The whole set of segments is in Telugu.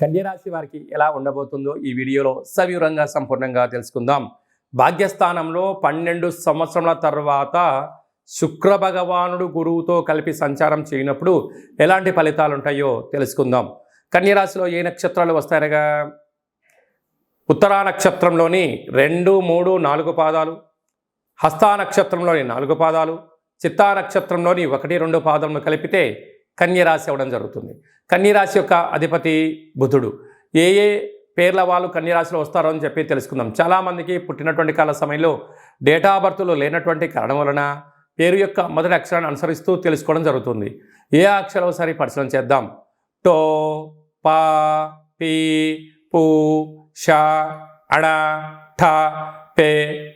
కన్యరాశి వారికి ఎలా ఉండబోతుందో ఈ వీడియోలో సవివరంగా సంపూర్ణంగా తెలుసుకుందాం. భాగ్యస్థానంలో పన్నెండు సంవత్సరాల తర్వాత శుక్ర భగవానుడు గురువుతో కలిపి సంచారం చేయనప్పుడు ఎలాంటి ఫలితాలు ఉంటాయో తెలుసుకుందాం. కన్యరాశిలో ఏ నక్షత్రాలు వస్తాయనగా? ఉత్తరా నక్షత్రంలోని రెండు మూడు నాలుగు పాదాలు హస్తా నక్షత్రంలోని నాలుగు పాదాలు చిత్తా నక్షత్రంలోని ఒకటి రెండు పాదములు కలిపితే కన్యరాశి అవ్వడం జరుగుతుంది. కన్యరాశి యొక్క అధిపతి బుధుడు. ఏ ఏ పేర్ల వాళ్ళు కన్యరాశిలో వస్తారో అని చెప్పి తెలుసుకుందాం. చాలామందికి పుట్టినటువంటి కాల సమయంలో డేటా బర్త్లు లేనటువంటి కారణం వలన పేరు యొక్క మొదటి అక్షరాన్ని అనుసరిస్తూ తెలుసుకోవడం జరుగుతుంది. ఏ అక్షరం ఒకసారి పరిశీలన చేద్దాం. టో పా పి పు ష అణ ఠ పే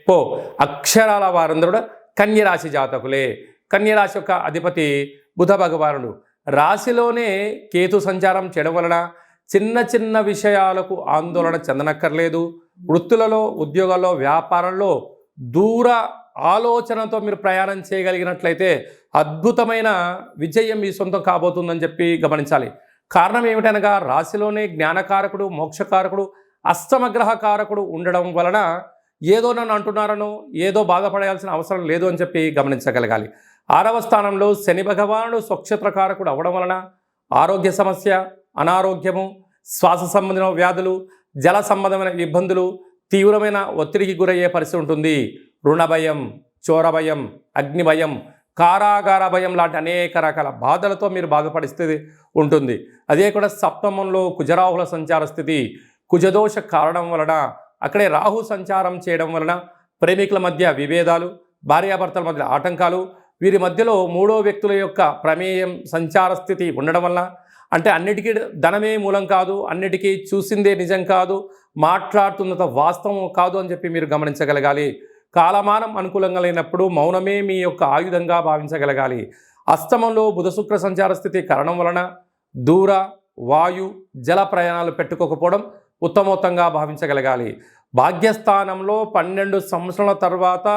పో. అక్షరాల వారందరూ కూడా కన్యరాశి జాతకులే. కన్యరాశి యొక్క అధిపతి బుధ భగవానుడు. రాశిలోనే కేతు సంచారం చేయడం వలన చిన్న చిన్న విషయాలకు ఆందోళన చెందనక్కర్లేదు. వృత్తులలో ఉద్యోగాల్లో వ్యాపారంలో దూర ఆలోచనతో మీరు ప్రయాణం చేయగలిగినట్లయితే అద్భుతమైన విజయం మీ సొంతం కాబోతుందని చెప్పి గమనించాలి. కారణం ఏమిటనగా రాశిలోనే జ్ఞానకారకుడు మోక్షకారకుడు అష్టమగ్రహ కారకుడు ఉండడం వలన ఏదో నన్ను అంటున్నారనో ఏదో బాధపడాల్సిన అవసరం లేదు అని చెప్పి గమనించగలగాలి. ఆరవ స్థానంలో శని భగవానుడు స్వక్షేత్రకారకుడు అవడం వలన ఆరోగ్య సమస్య అనారోగ్యము శ్వాస సంబంధమైన వ్యాధులు జల సంబంధమైన ఇబ్బందులు తీవ్రమైన ఒత్తిడికి గురయ్యే పరిస్థితి ఉంటుంది. రుణ భయం చోర భయం అగ్ని భయం కారాగార భయం లాంటి అనేక రకాల బాధలతో మీరు బాధపడిస్తే ఉంటుంది. అదే కూడా సప్తమంలో కుజరాహుల సంచార స్థితి. కుజదోష కారణం వలన అక్కడే రాహు సంచారం చేయడం వలన ప్రేమికుల మధ్య విభేదాలు భార్యాభర్తల మధ్య ఆటంకాలు వీరి మధ్యలో మూడో వ్యక్తుల యొక్క ప్రమేయం సంచార స్థితి ఉండడం వల్ల అంటే అన్నిటికీ ధనమే మూలం కాదు అన్నిటికీ చూసిందే నిజం కాదు మాట్లాడుతున్నంత వాస్తవం కాదు అని చెప్పి మీరు గమనించగలగాలి. కాలమానం అనుకూలంగా లేనప్పుడు మౌనమే మీ యొక్క ఆయుధంగా భావించగలగాలి. అస్తమంలో బుధశుక్ర సంచార స్థితి కారణం వలన దూర వాయు జల ప్రయాణాలు పెట్టుకోకపోవడం ఉత్తమోత్తంగా భావించగలగాలి. భాగ్యస్థానంలో పన్నెండు సంవత్సరాల తర్వాత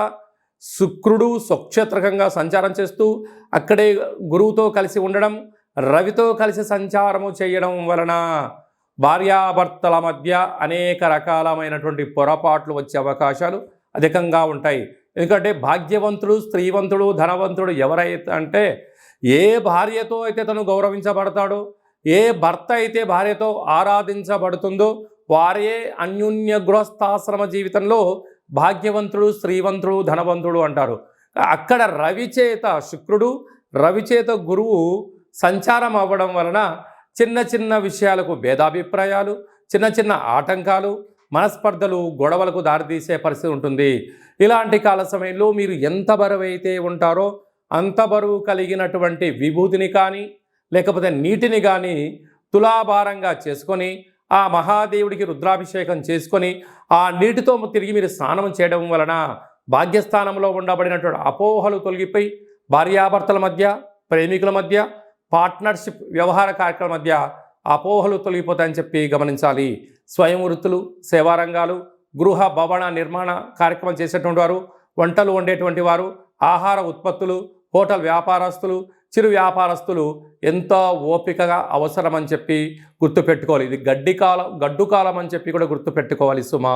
శుక్రుడు స్వక్షేత్రకంగా సంచారం చేస్తూ అక్కడే గురువుతో కలిసి ఉండడం రవితో కలిసి సంచారము చేయడం వలన భార్యాభర్తల మధ్య అనేక రకాలమైనటువంటి పొరపాట్లు వచ్చే అవకాశాలు అధికంగా ఉంటాయి. ఎందుకంటే భాగ్యవంతుడు స్త్రీవంతుడు ధనవంతుడు ఎవరైతే అంటే ఏ భార్యతో అయితే తను గౌరవించబడతాడో ఏ భర్త అయితే భార్యతో ఆరాధించబడుతుందో వారే అన్యోన్య గృహస్థాశ్రమ జీవితంలో భాగ్యవంతుడు శ్రీవంతుడు ధనవంతుడు అంటారు. అక్కడ రవిచేత శుక్రుడు రవిచేత గురువు సంచారం అవ్వడం వలన చిన్న చిన్న విషయాలకు భేదాభిప్రాయాలు చిన్న చిన్న ఆటంకాలు మనస్పర్ధలు గొడవలకు దారితీసే పరిస్థితి ఉంటుంది. ఇలాంటి కాల సమయంలో మీరు ఎంత బరువు అయితే ఉంటారో అంత బరువు కలిగినటువంటి విభూతిని కానీ లేకపోతే నీటిని కానీ తులాభారంగా చేసుకొని ఆ మహాదేవుడికి రుద్రాభిషేకం చేసుకొని ఆ నీటితో తిరిగి మీరు స్నానం చేయడం వలన భాగ్యస్థానంలో ఉండబడినటువంటి అపోహలు తొలగిపోయి భార్యాభర్తల మధ్య ప్రేమికుల మధ్య పార్ట్నర్షిప్ వ్యవహార కార్యక్రమం మధ్య అపోహలు తొలగిపోతాయని చెప్పి గమనించాలి. స్వయం వృత్తులు సేవారంగాలు గృహ భవన నిర్మాణ కార్యక్రమం చేసేటువంటి వారు వంటలు వండేటువంటి వారు ఆహార ఉత్పత్తులు హోటల్ వ్యాపారస్తులు చిరు వ్యాపారస్తులు ఎంతో ఓపికగా అవసరమని చెప్పి గుర్తుపెట్టుకోవాలి. ఇది గడ్డి కాలం గడ్డు కాలం అని చెప్పి కూడా గుర్తుపెట్టుకోవాలి సుమా.